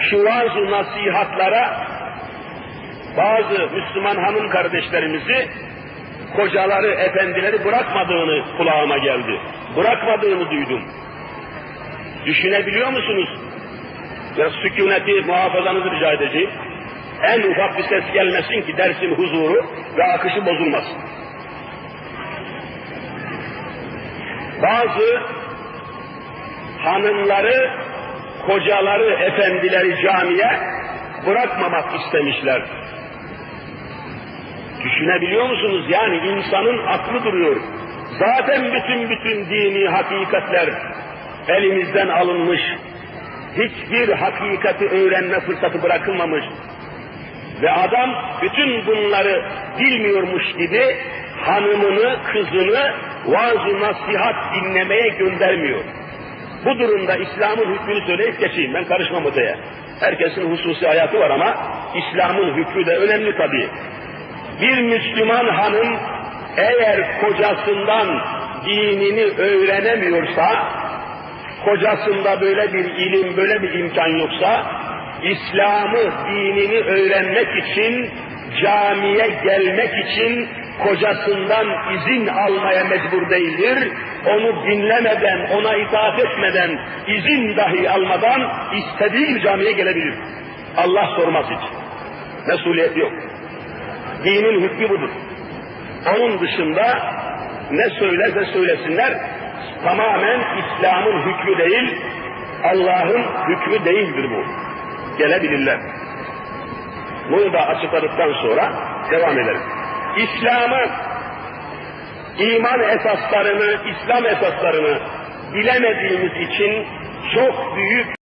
şu vaaz nasihatlara bazı Müslüman hanım kardeşlerimizi kocaları, efendileri bırakmadığını kulağıma geldi. Bırakmadığını duydum. Düşünebiliyor musunuz? Biraz sükuneti muhafazanızı rica edeceğim. En ufak bir ses gelmesin ki dersin huzuru ve akışı bozulmasın. Bazı hanımları, kocaları, efendileri camiye bırakmamak istemişler. Düşünebiliyor musunuz? Yani insanın aklı duruyor. Zaten bütün bütün dini hakikatler elimizden alınmış. Hiçbir hakikati öğrenme fırsatı bırakılmamış. Ve adam bütün bunları bilmiyormuş gibi hanımını, kızını vaaz nasihat dinlemeye göndermiyor. Bu durumda İslam'ın hükmünü söyleyip geçeyim. Ben karışmam öteye. Herkesin hususi hayatı var ama İslam'ın hükmü de önemli tabii. Bir Müslüman hanım eğer kocasından dinini öğrenemiyorsa, kocasında böyle bir ilim, böyle bir imkan yoksa, İslam'ı, dinini öğrenmek için, camiye gelmek için kocasından izin almaya mecbur değildir. Onu dinlemeden, ona itaat etmeden, izin dahi almadan istediği camiye gelebilir. Allah sormaz hiç. Mesuliyeti yok. Dinin hükmü budur. Onun dışında ne söylerse söylesinler tamamen İslam'ın hükmü değil, Allah'ın hükmü değildir bu. Gelebilirler. Bunu da açıkladıktan sonra devam edelim. İslam'ı, iman esaslarını, İslam esaslarını bilemediğimiz için çok büyük